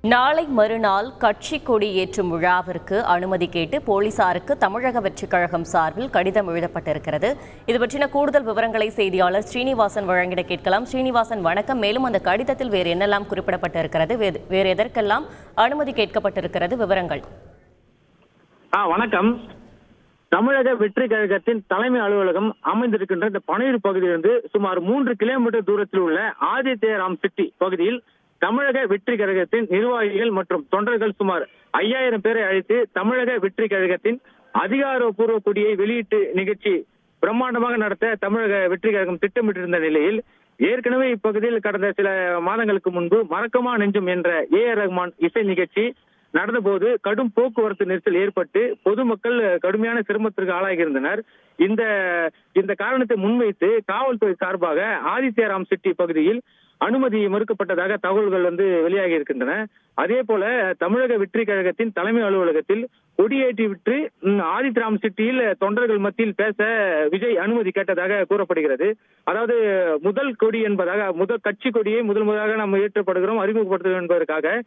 நாளை மறுநாள் கட்சி கொடி ஏற்றும் விழாவிற்கு அனுமதி கேட்டு போலீசாருக்கு தமிழக வெற்றிக் கழகம் சார்பில் கடிதம் எழுதப்பட்டிருக்கிறது. இது பற்றின கூடுதல் விவரங்களை செய்தியாளர் ஸ்ரீனிவாசன் வழங்கிட கேட்கலாம். ஸ்ரீனிவாசன் வணக்கம். மேலும் அந்த கடிதத்தில் வேறு என்னெல்லாம் குறிப்பிடப்பட்டிருக்கிறது? வேறு- வேறு எதற்கெல்லாம் அனுமதி கேட்கப்பட்டிருக்கிறது? விவரங்கள். ஆ வணக்கம். தமிழக வெற்றி கழகத்தின் தலைமை அலுவலகம் அமைந்திருக்கின்ற இந்த பனையூர் பகுதியிலிருந்து சுமார் மூன்று கிலோமீட்டர் தூரத்தில் உள்ள ஆதித்யராம் சிட்டி பகுதியில் தமிழக வெற்றி கழகத்தின் நிர்வாகிகள் மற்றும் தொண்டர்கள் சுமார் ஐயாயிரம் பேரை அழைத்து தமிழக வெற்றி கழகத்தின் அதிகாரப்பூர்வ கொடியை வெளியீட்டு நிகழ்ச்சி பிரம்மாண்டமாக நடத்த தமிழக வெற்றி கழகம் திட்டமிட்டிருந்த நிலையில் ஏற்கனவே இப்பகுதியில் கடந்த சில மாதங்களுக்கு முன்பு மறக்கமா நெஞ்சும் என்ற ஏ ஆர் ரஹ்மான் இசை நிகழ்ச்சி நடந்தபோது கடும் போக்குவரத்து நெரிசல் ஏற்பட்டு பொதுமக்கள் கடுமையான சிரமத்திற்கு ஆளாகியிருந்தனர். இந்த இந்த காரணத்தை முன்வைத்து காவல்துறை சார்பாக ஆதித்யராம் சிட்டி பகுதியில் அனுமதி மறுக்கப்பட்டதாக தகவல்கள் வந்து வெளியாகி இருக்கின்றன. அதே போல தமிழக வெற்றி கழகத்தின் தலைமை அலுவலகத்தில் கொடியேற்றி விட்டு ஆதித்ராம் சிட்டியில் தொண்டர்கள் மத்தியில் பேச விஜய் அனுமதி கேட்டதாக கூறப்படுகிறது. அதாவது முதல் கொடி என்பதாக முதல் கட்சி கொடியை முதல் முதலாக நாம் ஏற்றப்படுகிறோம் அறிமுகப்படுத்துகிறோம் என்பதற்காக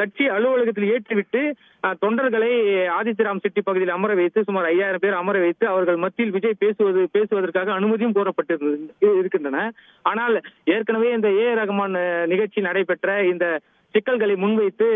கட்சி அலுவலகத்தில் ஏற்றிவிட்டு தொண்டர்களை ஆதித்யராம் சிட்டி பகுதியில் அமர வைத்து சுமார் ஐயாயிரம் பேர் அமர வைத்து அவர்கள் மத்தியில் விஜய் பேசுவது பேசுவதற்காக அனுமதியும் கோரப்பட்டிருந்தது இருக்கின்றன. ஆனால் ஏற்கனவே இந்த ஏ ரஹ்மான் நிகழ்ச்சி நடைபெற்ற இந்த சிக்கல்களை முன்வைத்து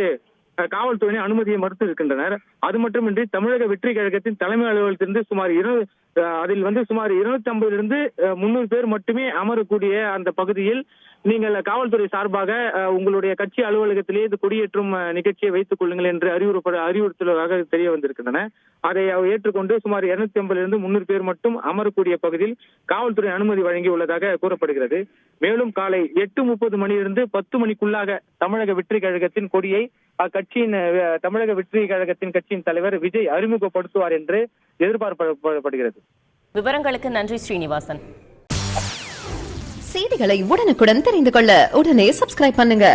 காவல்துறையினர் அனுமதியை மறுத்து இருக்கின்றனர் அது மட்டுமின்றி தமிழக வெற்றி கழகத்தின் தலைமை அலுவலகத்திலிருந்து சுமார் இரு அதில் வந்து சுமார் இருநூத்தி ஐம்பதுல இருந்து முன்னூறு பேர் மட்டுமே அமரக்கூடிய அந்த பகுதியில் நீங்கள் காவல்துறை சார்பாக உங்களுடைய கட்சி அலுவலகத்திலே இது கொடியேற்றும் நிகழ்ச்சியை வைத்துக் கொள்ளுங்கள் என்று அறிவுறுப்ப அறிவுறுத்தலாக தெரிய வந்திருக்கின்றன அதை அவர் ஏற்றுக்கொண்டு சுமார் இருநூத்தி ஐம்பதுல இருந்து முன்னூறு பேர் மட்டும் அமரக்கூடிய பகுதியில் காவல்துறை அனுமதி வழங்கியுள்ளதாக கூறப்படுகிறது. மேலும் காலை எட்டு முப்பது மணியிலிருந்து பத்து மணிக்குள்ளாக தமிழக வெற்றி கழகத்தின் கொடியை அக்கட்சியின் தமிழக வெற்றி கழகத்தின் கட்சியின் தலைவர் விஜய் அறிமுகப்படுத்துவார் என்று எதிர்பார்க்கப்படுகிறது. விவரங்களுக்கு நன்றி ஸ்ரீனிவாசன். செய்திகளை உடனுக்குடன் தெரிந்து கொள்ள உடனே சப்ஸ்கிரைப் பண்ணுங்க.